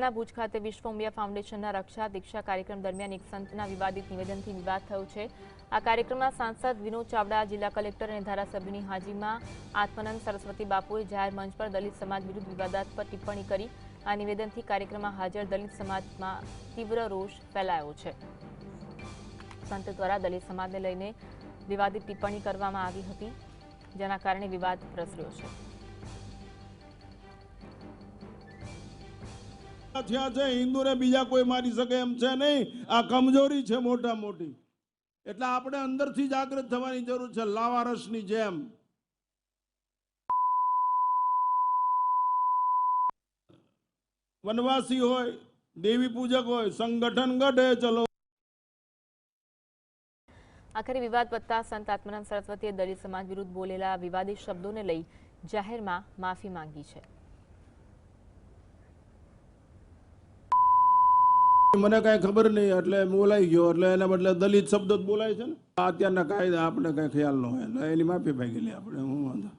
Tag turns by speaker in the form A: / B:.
A: ના ભુજ ખાતે વિશ્વ ઉમિયા ફાઉન્ડેશનના રક્ષા દીક્ષા કાર્યક્રમ દરમિયાન એક સંતના વિવાદિત નિવેદનથી વિવાદ થયો છે. આ કાર્યક્રમમાં સાંસદ વિનોદ ચાવડા, જિલ્લા કલેક્ટર અને ધારાસભ્યની હાજરીમાં આત્માનંદ સરસ્વતી બાપુએ જાહેર મંચ પર દલિત સમાજ વિરુદ્ધ વિવાદાસ્પદ ટિપ્પણી કરી. આ નિવેદનથી કાર્યક્રમમાં હાજર દલિત સમાજમાં તીવ્ર રોષ ફેલાયો છે. સંત દ્વારા દલિત સમાજને લઈને વિવાદિત ટિપ્પણી કરવામાં આવી હતી, જેના કારણે વિવાદ પ્રસર્યો છે.
B: થયા છે હિન્દુને બીજા કોઈ મારી શકે એમ છે નહીં. આ કમજોરી છે મોટા મોટી. એટલે આપણે અંદરથી જાગૃત થવાની જરૂર છે, લાવારસની જેમ. વનવાસી હોય, દેવી પૂજક હોય, સંગઠન ગઢે, ચલો.
A: આખરે વિવાદ વધતા સંત આત્માનંદ સરસ્વતીએ દલિત સમાજ વિરુદ્ધ બોલેલા વિવાદી શબ્દોને લઈ જાહેરમાં માફી માંગી છે.
B: મને કઈ ખબર નહીં, એટલે બોલાઈ ગયો. એટલે એના બદલે દલિત શબ્દ જ બોલાય છે ને. અત્યારના કાયદા આપણે કઈ ખ્યાલ ન હોય. એટલે એની માફી ભાગી લે આપણે, હું વાંધો